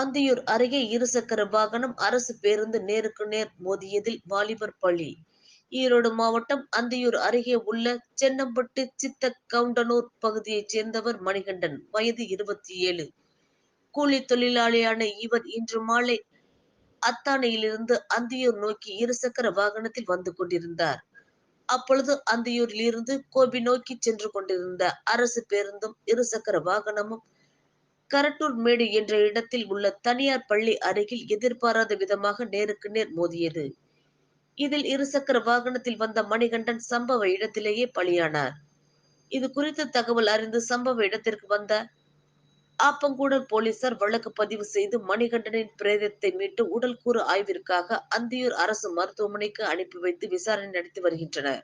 அந்தியூர் அருகே இருசக்கர வாகனம் அரசு பேருந்து நேருக்கு நேர் மோதியதில் வாலிபர் பலி. ஈரோடு மாவட்டம் அந்தியூர் அருகே உள்ள சென்னம்பட்டு சித்த கவுண்டனூர் பகுதியைச் சேர்ந்தவர் மணிகண்டன் வயது இருபத்தி ஏழு கூலி தொழிலாளியான இவர் இன்று மாலை அத்தானையிலிருந்து அந்தியூர் நோக்கி இருசக்கர வாகனத்தில் வந்து கொண்டிருந்தார். அப்பொழுது அந்தியூரில் இருந்து கோபி நோக்கி சென்று கொண்டிருந்த அரசு பேருந்தும் இருசக்கர வாகனமும் கரட்டூர் மேடு என்ற இடத்தில் உள்ள தனியார் பள்ளி அருகில் எதிர்பாராத விதமாக நேருக்கு நேர் மோதியது. இதில் இருசக்கர வாகனத்தில் வந்த மணிகண்டன் சம்பவ இடத்திலேயே பலியானார். இது குறித்து தகவல் அறிந்து சம்பவ இடத்திற்கு வந்த ஆப்பங்கூடல் போலீசார் வழக்கு பதிவு செய்து மணிகண்டனின் பிரேதத்தை மீட்டு உடல் கூறு ஆய்விற்காக அந்தியூர் அரசு மருத்துவமனைக்கு அனுப்பி வைத்து விசாரணை நடத்தி வருகின்றனர்.